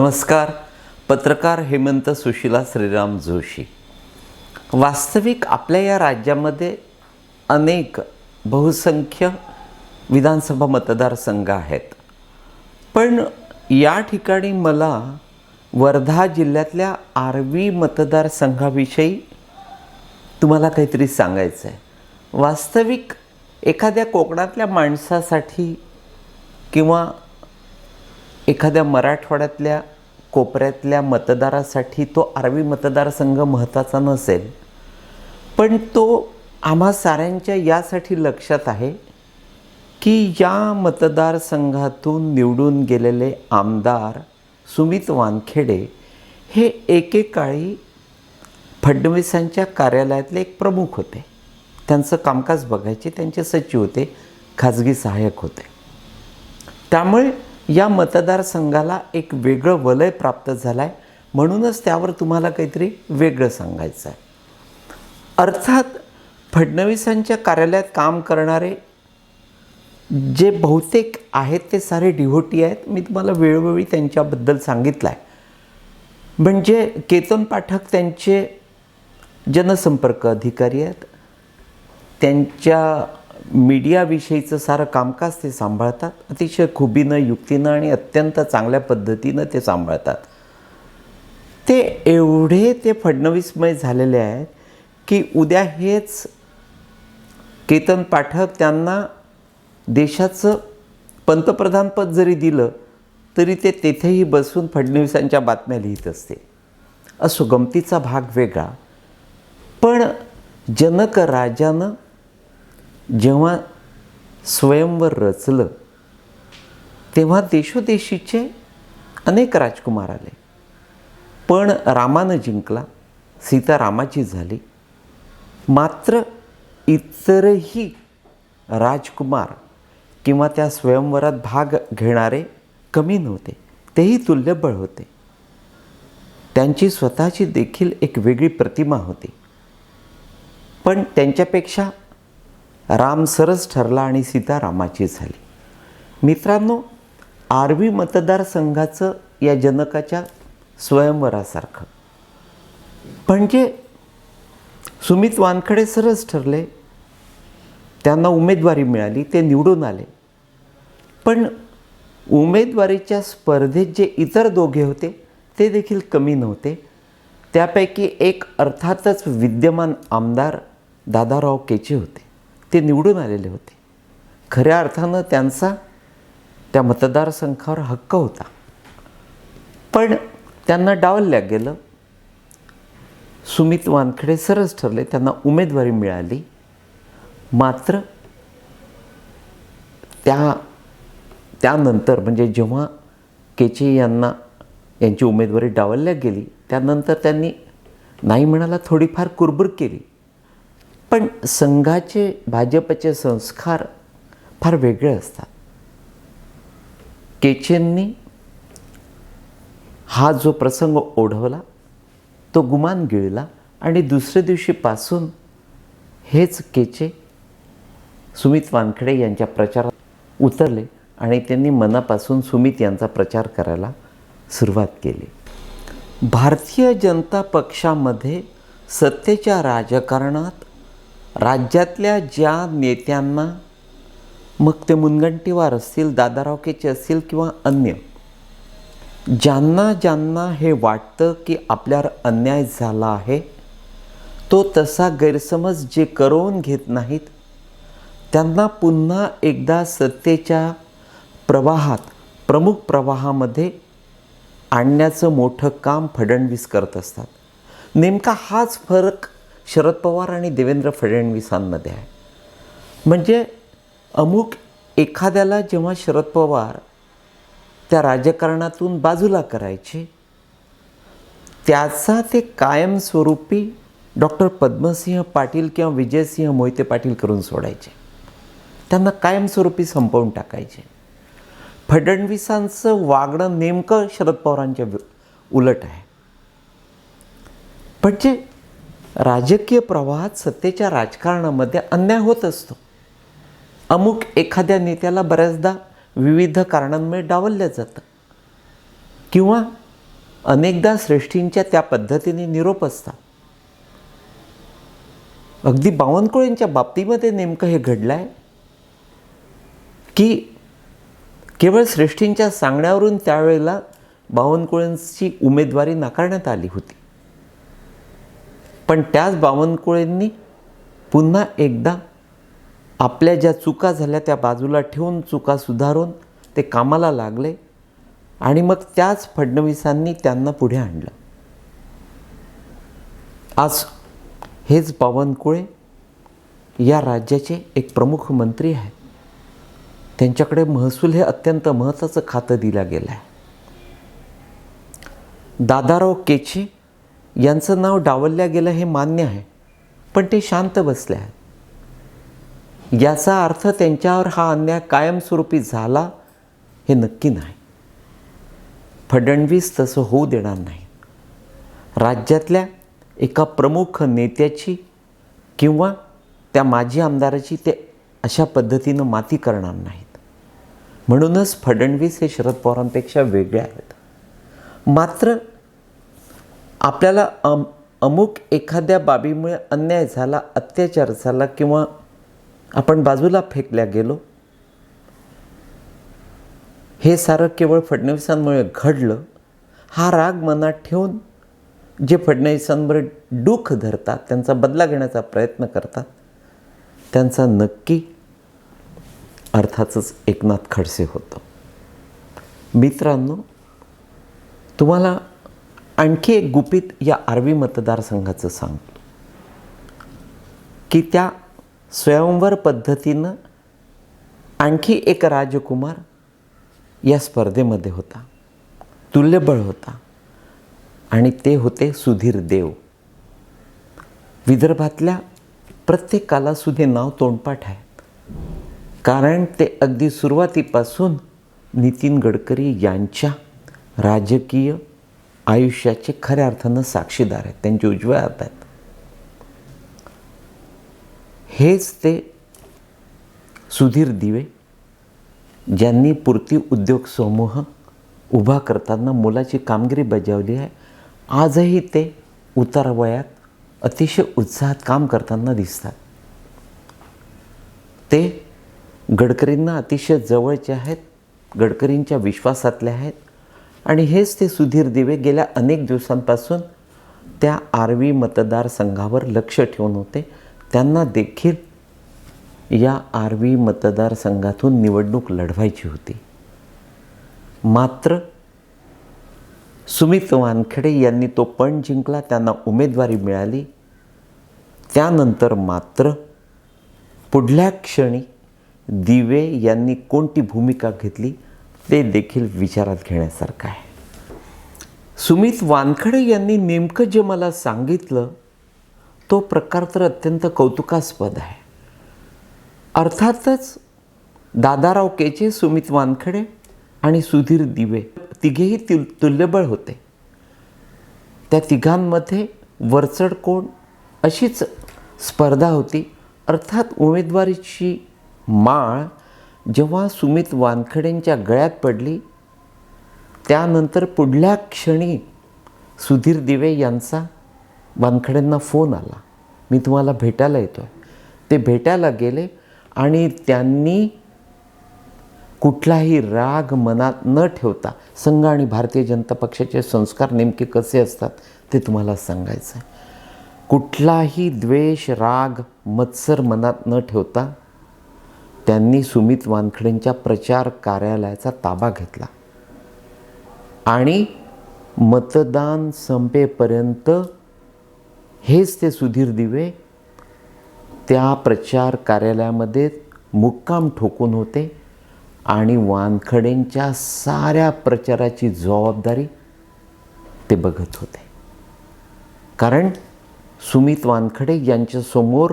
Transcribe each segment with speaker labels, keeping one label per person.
Speaker 1: नमस्कार. पत्रकार हेमंत सुशिला श्रीराम जोशी. वास्तविक आपल्या या राज्यामध्ये अनेक बहुसंख्य विधानसभा मतदारसंघ आहेत. पण या ठिकाणी मला वर्धा जिल्ह्यातल्या आर्वी मतदारसंघाविषयी तुम्हाला काहीतरी सांगायचं आहे वास्तविक एखाद्या कोकणातल्या माणसासाठी किंवा एखाद्या मराठवाड्यातल्या कोपऱ्यातल्या मतदारासाठी तो आर्वी मतदारसंघ महत्त्वाचा नसेल पण तो आम्हा साऱ्यांच्या यासाठी लक्षात आहे की या मतदारसंघातून निवडून गेलेले आमदार सुमित वानखेडे हे एकेकाळी फडणवीसांच्या कार्यालयातले एक प्रमुख होते. त्यांचं कामकाज बघायचे त्यांचे सचिव होते खाजगी सहाय्यक होते. त्यामुळे या मतदारसंघाला एक वेगळं वलय प्राप्त झालं आहे म्हणूनच त्यावर तुम्हाला काहीतरी वेगळं सांगायचं आहे अर्थात फडणवीसांच्या कार्यालयात काम करणारे जे बहुतेक आहेत ते सारे डिव्होटी आहेत. मी तुम्हाला वेळोवेळी त्यांच्याबद्दल सांगितलं आहे म्हणजे केतन पाठक त्यांचे जनसंपर्क अधिकारी आहेत. त्यांच्या मीडियाविषयीचं सारं कामकाज ते सांभाळतात. अतिशय खुबीनं युक्तीनं आणि अत्यंत चांगल्या पद्धतीनं ते सांभाळतात. ते एवढे ते फडणवीसमय झालेले आहेत की उद्या हेच केतन पाठक त्यांना देशाचं पंतप्रधानपद जरी दिलं तरी ते तेथेही बसून फडणवीसांच्या बातम्या लिहित असते. असो गमतीचा भाग वेगळा. पण जनक राजानं जेव्हा स्वयंवर रचलं तेव्हा देशोदेशीचे अनेक राजकुमार आले. पण रामानं जिंकला सीता रामाची झाली. मात्र इतरही राजकुमार किंवा त्या स्वयंवरात भाग घेणारे कमी नव्हते तेही तुल्यबळ होते. त्यांची स्वतःची देखील एक वेगळी प्रतिमा होती. पण त्यांच्यापेक्षा राम सरस ठरला आणि सीता रामाची झाली. मित्रांनो आर्वी मतदारसंघाचं या जनकाच्या स्वयंवरासारखं. म्हणजे सुमित वानखडे सरस ठरले त्यांना उमेदवारी मिळाली ते निवडून आले. पण उमेदवारीच्या स्पर्धेत जे इतर दोघे होते ते देखील कमी नव्हते. त्यापैकी एक अर्थातच विद्यमान आमदार दादाराव केचे होते. ते निवडून आलेले होते. खऱ्या अर्थानं त्यांचा त्या मतदारसंघावर हक्क होता. पण त्यांना डावलल्या गेलं. सुमित वानखेडे सरस ठरले त्यांना उमेदवारी मिळाली. मात्र त्या त्यानंतर म्हणजे जेव्हा केचे यांना यांची उमेदवारी डावलल्या गेली त्यानंतर त्यांनी नाही म्हणाला थोडीफार कुरबुर केली. पण संघाचे भाजपचे संस्कार फार वेगळे असतात. केचेंनी हा जो प्रसंग ओढवला तो गुमान गिळला आणि दुसऱ्या दिवशीपासून हेच केचे सुमित वानखडे यांच्या प्रचारात उतरले आणि त्यांनी मनापासून सुमित यांचा प्रचार करायला सुरुवात केली. भारतीय जनता पक्षामध्ये सत्तेच्या राजकारणात राज्यातल्या ज्या नेत्यांना मग ते मुनगंटीवार असतील दादाराव केचे असतील किंवा अन्य ज्यांना ज्यांना हे वाटतं की आपल्यावर अन्याय झाला आहे तो तसा गैरसमज जे करून घेत नाहीत त्यांना पुन्हा एकदा सत्तेच्या प्रवाहात प्रमुख प्रवाहामध्ये आणण्याचं मोठं काम फडणवीस करत असतात. नेमका हाच फरक शरद पवार आणि देवेंद्र फडणवीसांमध्ये आहे. म्हणजे अमुक एखाद्याला जेव्हा शरद पवार त्या राजकारणातून बाजूला करायचे त्याचा ते कायमस्वरूपी डॉक्टर पद्मसिंह पाटील किंवा विजयसिंह मोहिते पाटील करून सोडायचे. त्यांना कायमस्वरूपी संपवून टाकायचे. फडणवीसांचं वागणं नेमकं शरद पवारांच्या उलट आहे. म्हणजे राजकीय प्रवाहात सत्तेच्या राजकारणामध्ये अन्याय होत असतो. अमुक एखाद्या नेत्याला बऱ्याचदा विविध कारणांमुळे डावललं जातं. किंवा अनेकदा श्रेष्ठींच्या त्या पद्धतीने निरोप असतात. अगदी बावनकुळेंच्या बाबतीमध्ये नेमकं हे घडलं आहे की केवळ श्रेष्ठींच्या सांगण्यावरून त्यावेळेला बावनकुळेंची उमेदवारी नाकारण्यात आली होती. पण त्याच बावनकुळेंनी पुन्हा एकदा आपल्या ज्या चुका झाल्या त्या बाजूला ठेवून चुका सुधारून ते कामाला लागले आणि मग त्याच फडणवीसांनी त्यांना पुढे आणलं. आज हेच बावनकुळे या राज्याचे एक प्रमुख मंत्री आहेत. त्यांच्याकडे महसूल हे अत्यंत महत्त्वाचं खातं दिलं गेलं आहे दादाराव केची यांचं नाव डावलल्या गेलं हे मान्य आहे पण ते शांत बसले आहेत. याचा अर्थ त्यांच्यावर हा अन्याय कायमस्वरूपी झाला हे नक्की नाही. फडणवीस तसं होऊ देणार नाही. राज्यातल्या एका प्रमुख नेत्याची किंवा त्या माजी आमदाराची ते अशा पद्धतीनं माती करणार नाहीत. म्हणूनच फडणवीस हे शरद पवारांपेक्षा वेगळे आहेत. मात्र आपल्याला अम अमुक एखाद्या बाबीमुळे अन्याय झाला अत्याचार झाला किंवा आपण बाजूला फेकल्या गेलो हे सारं केवळ फडणवीसांमुळे घडलं. हा राग मनात ठेवून जे फडणवीसांवर दुःख धरतात त्यांचा बदला घेण्याचा प्रयत्न करतात त्यांचा नक्की अर्थातच एकनाथ खडसे होतं. मित्रांनो तुम्हाला आणखी एक गुपित या आर्वी मतदारसंघाचं सांगतो की त्या स्वयंवर पद्धतीनं आणखी एक राजकुमार या स्पर्धेमध्ये होता. तुल्यबळ होता. आणि ते होते सुधीर देव. विदर्भातल्या प्रत्येकाला सुधे नाव तोंडपाठ आहे कारण ते अगदी सुरुवातीपासून नितीन गडकरी यांच्या राजकीय आयुष्याचे खऱ्या अर्थानं साक्षीदार आहेत. त्यांचे उजव्या हात आहेत. हेच ते सुधीर दिवे ज्यांनी पूर्ती उद्योग समूह उभा करताना मुलाची कामगिरी बजावली आहे. आजही ते उतारवयात अतिशय उत्साहात काम करताना दिसतात. ते गडकरींना अतिशय जवळचे आहेत गडकरींच्या विश्वासातले आहेत आणि हेच ते सुधीर दिवे गेल्या अनेक दिवसांपासून त्या आर्वी मतदारसंघावर लक्ष ठेवून होते. त्यांना देखील या आर्वी मतदारसंघातून निवडणूक लढवायची होती. मात्र सुमित वानखेडे यांनी तो पण जिंकला त्यांना उमेदवारी मिळाली. त्यानंतर मात्र पुढल्या क्षणी दिवे यांनी कोणती भूमिका घेतली? ते देखील विचारात घेण्यासारखं आहे. सुमित वानखडे यांनी नेमकं जे मला सांगितलं तो प्रकार तर अत्यंत कौतुकास्पद आहे. अर्थातच दादाराव केचे सुमित वानखडे आणि सुधीर दिवे तिघेही तुल तुल्यबळ होते. त्या तिघांमध्ये वरचढ कोण अशीच स्पर्धा होती. अर्थात उमेदवारीची माळ जेव्हा सुमित वानखडेंच्या गळ्यात पडली त्यानंतर पुढल्या क्षणी सुधीर दिवे यांचा वानखडेंना फोन आला. मी तुम्हाला भेटायला येतो आहे ते भेटायला गेले आणि त्यांनी कुठलाही राग मनात न ठेवता संघ आणि भारतीय जनता पक्षाचे संस्कार नेमके कसे असतात ते तुम्हाला सांगायचं आहे कुठलाही द्वेष राग मत्सर मनात न ठेवता त्यांनी सुमित वानखडेंच्या प्रचार कार्यालयाचा ताबा घेतला. आणि मतदान संपेपर्यंत हेच ते सुधीर दिवे त्या प्रचार कार्यालयामध्ये मुक्काम ठोकून होते आणि वानखडेंच्या साऱ्या प्रचाराची जबाबदारी ते बघत होते. कारण सुमित वानखडे यांच्यासमोर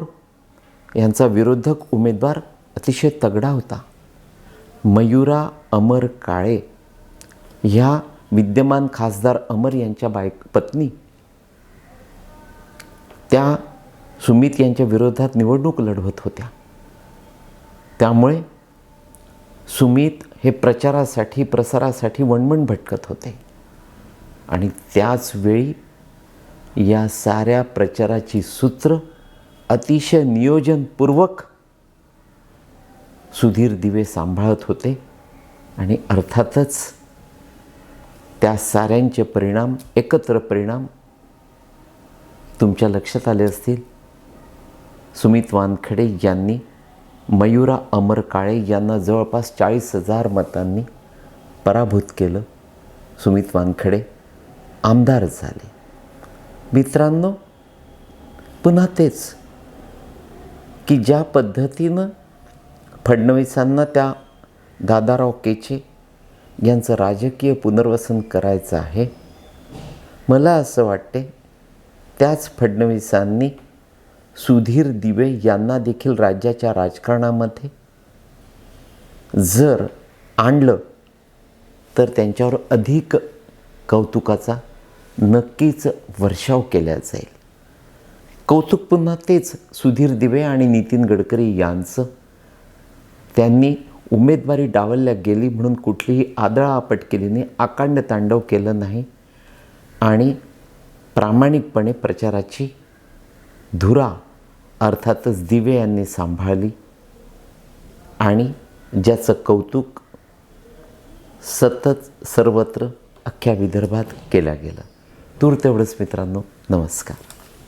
Speaker 1: यांचा विरोधक उमेदवार अतिशय तगडा होता. मयुरा अमर काळे ह्या विद्यमान खासदार अमर यांच्या बायक पत्नी. त्या सुमित यांच्या विरोधात निवडणूक लढवत होत्या. त्यामुळे सुमित हे प्रचारासाठी प्रसारासाठी वणवण भटकत होते. आणि त्याच वेळी या साऱ्या प्रचाराची सूत्र अतिशय नियोजनपूर्वक सुधीर दिवे सांभाळत होते आणि अर्थातच त्या साऱ्यांचे परिणाम एकत्र परिणाम तुमच्या लक्षात आले असतील. सुमित वानखडे यांनी मयुरा अमर काळे यांना जवळपास चाळीस हजार मतांनी पराभूत केलं. सुमित वानखडे आमदार झाले. मित्रांनो पुन्हा तेच की ज्या पद्धतीनं फडणवीसांना त्या दादाराव केचे यांचं राजकीय पुनर्वसन करायचं आहे. मला असं वाटते त्याच फडणवीसांनी सुधीर दिवे यांना देखील राज्याच्या राजकारणामध्ये जर आणलं तर त्यांच्यावर अधिक कौतुकाचा नक्कीच वर्षाव केला जाईल. कौतुक पुन्हा तेच सुधीर दिवे आणि नितीन गडकरी यांचं त्यांनी उमेदवारी डावलल्या गेली म्हणून कुठलीही आदळाआपट केली नाही आकांड तांडव केलं नाही आणि प्रामाणिकपणे प्रचाराची धुरा अर्थातच दिवे यांनी सांभाळली आणि ज्याचं कौतुक सतत सर्वत्र अख्ख्या विदर्भात केलं गेलं. तूर तेवढंच मित्रांनो. नमस्कार.